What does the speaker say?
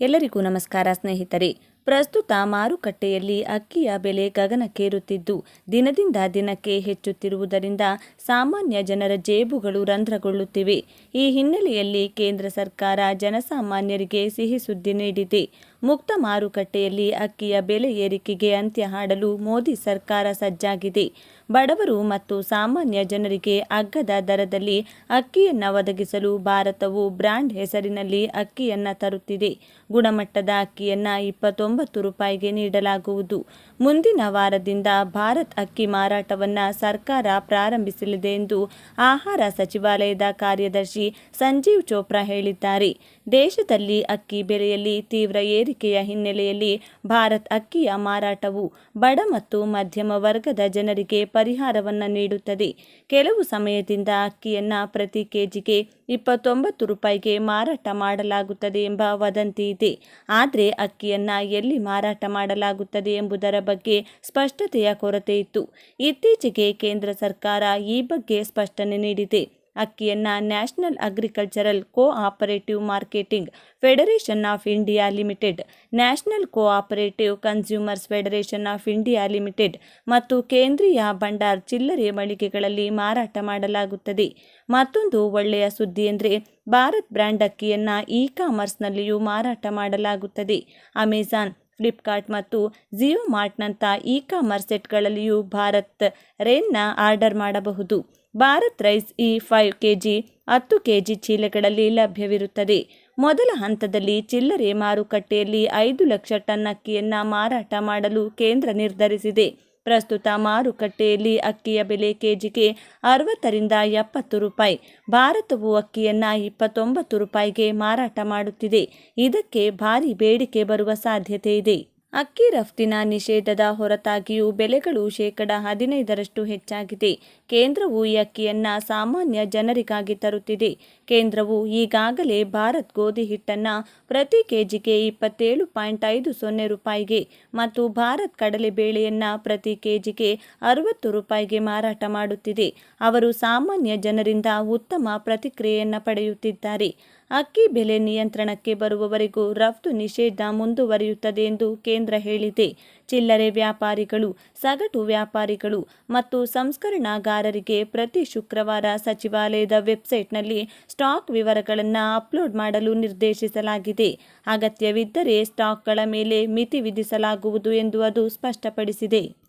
ಎಲ್ಲರಿಗೂ ನಮಸ್ಕಾರ ಸ್ನೇಹಿತರೆ. ಪ್ರಸ್ತುತ ಮಾರುಕಟ್ಟೆಯಲ್ಲಿ ಅಕ್ಕಿಯ ಬೆಲೆ ಗಗನಕ್ಕೇರುತ್ತಿದ್ದು, ದಿನದಿಂದ ದಿನಕ್ಕೆ ಹೆಚ್ಚುತ್ತಿರುವುದರಿಂದ ಸಾಮಾನ್ಯ ಜನರ ಜೇಬುಗಳು ರಂಧ್ರಗೊಳ್ಳುತ್ತಿವೆ. ಈ ಹಿನ್ನೆಲೆಯಲ್ಲಿ ಕೇಂದ್ರ ಸರ್ಕಾರ ಜನಸಾಮಾನ್ಯರಿಗೆ ಸಿಹಿ ಸುದ್ದಿ ನೀಡಿದೆ. ಮುಕ್ತ ಮಾರುಕಟ್ಟೆಯಲ್ಲಿ ಅಕ್ಕಿಯ ಬೆಲೆ ಏರಿಕೆಗೆ ಅಂತ್ಯ ಹಾಡಲು ಮೋದಿ ಸರ್ಕಾರ ಸಜ್ಜಾಗಿದೆ. ಬಡವರು ಮತ್ತು ಸಾಮಾನ್ಯ ಜನರಿಗೆ ಅಗ್ಗದ ದರದಲ್ಲಿ ಅಕ್ಕಿಯನ್ನು ಒದಗಿಸಲು ಭಾರತವು ಬ್ರ್ಯಾಂಡ್ ಹೆಸರಿನಲ್ಲಿ ಅಕ್ಕಿಯನ್ನು ತರುತ್ತಿದೆ. ಗುಣಮಟ್ಟದ ಅಕ್ಕಿಯನ್ನು ಇಪ್ಪತ್ತೊಂಬತ್ತು ರೂಪಾಯಿಗೆ ನೀಡಲಾಗುವುದು. ಮುಂದಿನ ವಾರದಿಂದ ಭಾರತ್ ಅಕ್ಕಿ ಮಾರಾಟವನ್ನು ಸರ್ಕಾರ ಪ್ರಾರಂಭಿಸಲಿದೆ ಎಂದು ಆಹಾರ ಸಚಿವಾಲಯದ ಕಾರ್ಯದರ್ಶಿ ಸಂಜೀವ್ ಚೋಪ್ರಾ ಹೇಳಿದ್ದಾರೆ. ದೇಶದಲ್ಲಿ ಅಕ್ಕಿ ಬೆಲೆಯಲ್ಲಿ ತೀವ್ರ ಏರಿಕೆಯ ಹಿನ್ನೆಲೆಯಲ್ಲಿ ಭಾರತ್ ಅಕ್ಕಿಯ ಮಾರಾಟವು ಬಡ ಮತ್ತು ಮಧ್ಯಮ ವರ್ಗದ ಜನರಿಗೆ ಪರಿಹಾರವನ್ನು ನೀಡುತ್ತದೆ. ಕೆಲವು ಸಮಯದಿಂದ ಅಕ್ಕಿಯನ್ನು ಪ್ರತಿ ಕೆಜಿಗೆ ಇಪ್ಪತ್ತೊಂಬತ್ತು ರೂಪಾಯಿಗೆ ಮಾರಾಟ ಮಾಡಲಾಗುತ್ತದೆ ಎಂಬ ವದಂತಿ ಇದೆ ಆದರೆ ಅಕ್ಕಿಯನ್ನು ಎಲ್ಲಿ ಮಾರಾಟ ಮಾಡಲಾಗುತ್ತದೆ ಎಂಬುದರ ಬಗ್ಗೆ ಸ್ಪಷ್ಟತೆಯ ಕೊರತೆ ಇತ್ತು. ಇತ್ತೀಚೆಗೆ ಕೇಂದ್ರ ಸರ್ಕಾರ ಈ ಬಗ್ಗೆ ಸ್ಪಷ್ಟನೆ ನೀಡಿದೆ. ಅಕ್ಕಿಯನ್ನು national agricultural co operative marketing federation of India limited, national co operative consumers federation of India limited ಮತ್ತು ಕೇಂದ್ರೀಯ ಭಂಡಾರ್ ಚಿಲ್ಲರೆ ಮಳಿಗೆಗಳಲ್ಲಿ ಮಾರಾಟ ಮಾಡಲಾಗುತ್ತದೆ. ಮತ್ತೊಂದು ಒಳ್ಳೆಯ ಸುದ್ದಿ ಎಂದರೆ, ಭಾರತ್ ಬ್ರ್ಯಾಂಡ್ ಅಕ್ಕಿಯನ್ನು ಇ ಕಾಮರ್ಸ್ನಲ್ಲಿಯೂ ಮಾರಾಟ ಮಾಡಲಾಗುತ್ತದೆ. ಅಮೆಜಾನ್, ಫ್ಲಿಪ್ಕಾರ್ಟ್ ಮತ್ತು ಜಿಯೋ ಮಾರ್ಟ್ನಂಥ ಇ ಕಾಮರ್ಸ್ ಸೆಟ್ಗಳಲ್ಲಿಯೂ ಭಾರತ್ ರೇನ್ನ ಆರ್ಡರ್ ಮಾಡಬಹುದು. ಭಾರತ್ ರೈಸ್ ಈ ಫೈವ್ ಕೆ ಜಿ ಹತ್ತು ಕೆ ಜಿ ಚೀಲಗಳಲ್ಲಿ ಲಭ್ಯವಿರುತ್ತದೆ. ಮೊದಲ ಹಂತದಲ್ಲಿ ಚಿಲ್ಲರೆ ಮಾರುಕಟ್ಟೆಯಲ್ಲಿ ಐದು ಲಕ್ಷ ಟನ್ ಅಕ್ಕಿಯನ್ನು ಮಾರಾಟ ಮಾಡಲು ಕೇಂದ್ರ ನಿರ್ಧರಿಸಿದೆ. ಪ್ರಸ್ತುತ ಮಾರುಕಟ್ಟೆಯಲ್ಲಿ ಅಕ್ಕಿಯ ಬೆಲೆ ಕೆಜಿಗೆ ಅರವತ್ತರಿಂದ ಎಪ್ಪತ್ತು ರೂಪಾಯಿ, ಭಾರತವು ಅಕ್ಕಿಯನ್ನು ಇಪ್ಪತ್ತೊಂಬತ್ತು ರೂಪಾಯಿಗೆ ಮಾರಾಟ ಮಾಡುತ್ತಿದೆ. ಇದಕ್ಕೆ ಭಾರಿ ಬೇಡಿಕೆ ಬರುವ ಸಾಧ್ಯತೆ ಇದೆ. ಅಕ್ಕಿ ರಫ್ತಿನ ನಿಷೇಧದ ಹೊರತಾಗಿಯೂ ಬೆಲೆಗಳು ಶೇಕಡ ಹದಿನೈದರಷ್ಟು ಹೆಚ್ಚಾಗಿದೆ. ಕೇಂದ್ರವು ಈ ಅಕ್ಕಿಯನ್ನು ಸಾಮಾನ್ಯ ಜನರಿಗಾಗಿ ತರುತ್ತಿದೆ. ಕೇಂದ್ರವು ಈಗಾಗಲೇ ಭಾರತ್ ಗೋಧಿ ಹಿಟ್ಟನ್ನು ಪ್ರತಿ ಕೆಜಿಗೆ ಇಪ್ಪತ್ತೇಳು ಪಾಯಿಂಟ್ ಐದು ಸೊನ್ನೆ ರೂಪಾಯಿಗೆ ಮತ್ತು ಭಾರತ್ ಕಡಲೆ ಬೇಳೆಯನ್ನು ಪ್ರತಿ ಕೆಜಿಗೆ ಅರವತ್ತು ರೂಪಾಯಿಗೆ ಮಾರಾಟ ಮಾಡುತ್ತಿದೆ. ಅವರು ಸಾಮಾನ್ಯ ಜನರಿಂದ ಉತ್ತಮ ಪ್ರತಿಕ್ರಿಯೆಯನ್ನು ಪಡೆಯುತ್ತಿದ್ದಾರೆ. ಅಕ್ಕಿ ಬೆಲೆ ನಿಯಂತ್ರಣಕ್ಕೆ ಬರುವವರೆಗೂ ರಫ್ತು ನಿಷೇಧ ಮುಂದುವರಿಯುತ್ತದೆ ಎಂದು ಕೇಂದ್ರ ಹೇಳಿದೆ. ಚಿಲ್ಲರೆ ವ್ಯಾಪಾರಿಗಳು, ಸಗಟು ವ್ಯಾಪಾರಿಗಳು ಮತ್ತು ಸಂಸ್ಕರಣಾಗಾರರಿಗೆ ಪ್ರತಿ ಶುಕ್ರವಾರ ಸಚಿವಾಲಯದ ವೆಬ್ಸೈಟ್ನಲ್ಲಿ ಸ್ಟಾಕ್ ವಿವರಗಳನ್ನು ಅಪ್ಲೋಡ್ ಮಾಡಲು ನಿರ್ದೇಶಿಸಲಾಗಿದೆ. ಅಗತ್ಯವಿದ್ದರೆ ಸ್ಟಾಕ್ಗಳ ಮೇಲೆ ಮಿತಿ ವಿಧಿಸಲಾಗುವುದು ಎಂದು ಅದು ಸ್ಪಷ್ಟಪಡಿಸಿದೆ.